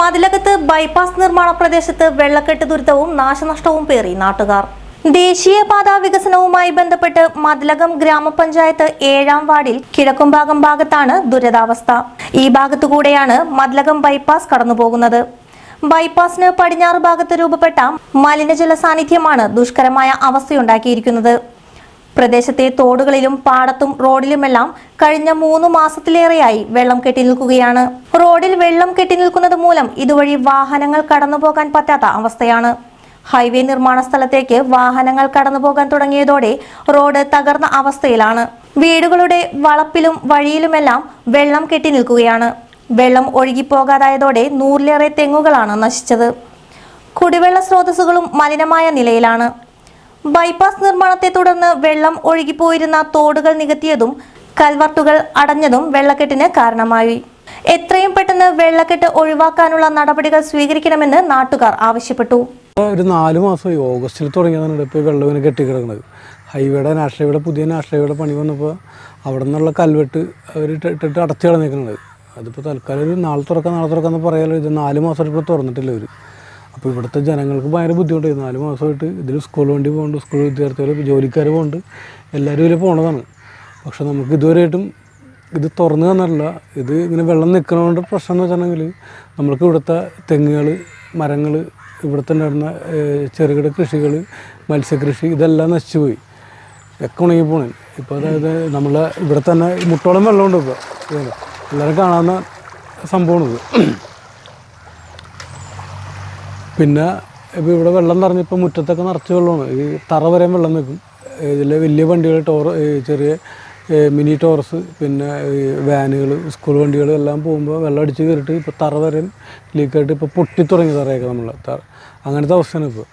മതിലകത്ത് bypass നിർമ്മാണ പ്രദേശത്ത് വെള്ളക്കെട്ട് ദുരിതവും നാശനഷ്ടവും പേറി നാട്ടുകാർ. ദേശീയപാതാ വികസനവുമായി ബന്ധപ്പെട്ട് മതിലകം ഗ്രാമപഞ്ചായത്ത് ഏഴാം വാർഡിൽ കിഴക്കുംഭാഗം ഭാഗത്താണ് ദുരിതാവസ്ഥ. ഈ ഭാഗത്തുകൂടെയാണ് മതിലകം ബൈപ്പാസ് കടന്നുപോകുന്നത്. ബൈപ്പാസിന് പടിഞ്ഞാറ് ഭാഗത്ത് രൂപപ്പെട്ട മലിനജല സാന്നിധ്യമാണ് ദുഷ്കരമായ അവസ്ഥയുണ്ടാക്കിയിരിക്കുന്നത്. പ്രദേശത്തെ തോടുകളിലും പാടത്തും റോഡിലുമെല്ലാം കഴിഞ്ഞ മൂന്ന് മാസത്തിലേറെയായി വെള്ളം കെട്ടി നിൽക്കുകയാണ്. റോഡിൽ വെള്ളം കെട്ടി നിൽക്കുന്നത് മൂലം ഇതുവഴി വാഹനങ്ങൾ കടന്നുപോകാൻ പറ്റാത്ത അവസ്ഥയാണ്. ഹൈവേ നിർമ്മാണ സ്ഥലത്തേക്ക് വാഹനങ്ങൾ കടന്നുപോകാൻ തുടങ്ങിയതോടെ റോഡ് തകർന്ന അവസ്ഥയിലാണ്. വീടുകളുടെ വളപ്പിലും വഴിയിലുമെല്ലാം വെള്ളം കെട്ടി നിൽക്കുകയാണ്. വെള്ളം ഒഴുകിപ്പോകാതായതോടെ നൂറിലേറെ തെങ്ങുകളാണ് നശിച്ചത്. കുടിവെള്ള സ്രോതസ്സുകളും മലിനമായ നിലയിലാണ്. ബൈപ്പാസ് നിർമ്മാണത്തെ തുടർന്ന് വെള്ളം ഒഴുകിപ്പോയിരുന്ന തോടുകൾ നികത്തിയതും കൽവർട്ടുകൾ അടഞ്ഞതും വെള്ളക്കെട്ടിന് കാരണമായി. എത്രയും പെട്ടെന്ന് വെള്ളക്കെട്ട് ഒഴിവാക്കാനുള്ള നടപടികൾ സ്വീകരിക്കണമെന്ന് നാട്ടുകാർ ആവശ്യപ്പെട്ടു. ഒരു നാല് മാസം ഓഗസ്റ്റിൽ തുടങ്ങിയതാണ് ഇപ്പോൾ വെള്ളം ഇങ്ങനെ കെട്ടിക്കിടക്കുന്നത്. ഹൈവേയുടെ നാഷണൽ ഹൈവേയുടെ പുതിയ നാഷണൽ ഹൈവേയുടെ പണി വന്നപ്പോൾ അവിടെ നിന്നുള്ള കൽവെട്ട് അവർ ഇട്ടിട്ട് അടച്ചു കളഞ്ഞിരിക്കുന്നത്. അതിപ്പോൾ തൽക്കാലം ഒരു നാളെ തുറക്കാം നാളെ തുറക്കാമെന്ന് പറയാലോ ഇത് നാല് മാസമായിട്ട് ഇപ്പോൾ തുറന്നിട്ടില്ല അവർ അപ്പോൾ ഇവിടുത്തെ ജനങ്ങൾക്ക് ഭയങ്കര ബുദ്ധിമുട്ടായി. നാല് മാസമായിട്ട് ഇതിൽ സ്കൂൾ വണ്ടി പോകുന്നുണ്ട് സ്കൂൾ വിദ്യാർത്ഥികൾ ജോലിക്കാർ പോകുന്നുണ്ട് എല്ലാവരും ഇതിൽ പോണതാണ്. പക്ഷെ നമുക്ക് ഇതുവരെയായിട്ടും ഇത് തുറന്നു തന്നിട്ടില്ല. ഇത് ഇങ്ങനെ വെള്ളം നിൽക്കുന്നതുകൊണ്ട് പ്രശ്നം എന്ന് വെച്ചിട്ടുണ്ടെങ്കിൽ നമ്മൾക്ക് ഇവിടുത്തെ തെങ്ങുകൾ മരങ്ങൾ ഇവിടുത്തെ ഉണ്ടായിരുന്ന ചെറുകിട കൃഷികൾ മത്സ്യകൃഷി ഇതെല്ലാം നശിച്ചു പോയി ഒക്കെ ഉണങ്ങി പോണേ. ഇപ്പോൾ അതായത് നമ്മളെ ഇവിടെ തന്നെ മുട്ടോളം വെള്ളമുണ്ട് ഇപ്പോൾ. എല്ലാവരും കാണാവുന്ന സംഭവമാണിത് പിന്നെ ഇപ്പോൾ ഇവിടെ വെള്ളം നിറഞ്ഞപ്പോൾ മുറ്റത്തൊക്കെ നിറച്ച് വെള്ളമാണ്. ഈ തറ വരെ വെള്ളം നിൽക്കും. ഇതിൽ വലിയ വണ്ടികൾ ടോർ ചെറിയ മിനി ടോറസ് പിന്നെ വാനുകൾ സ്കൂൾ വണ്ടികൾ എല്ലാം പോകുമ്പോൾ വെള്ളം അടിച്ച് കയറിയിട്ട് ഇപ്പോൾ തറ വരെ ലീക്കായിട്ട് ഇപ്പോൾ പൊട്ടി തുടങ്ങി തറയൊക്കെ നമ്മൾ അങ്ങനത്തെ അവസ്ഥയാണ് ഇപ്പോൾ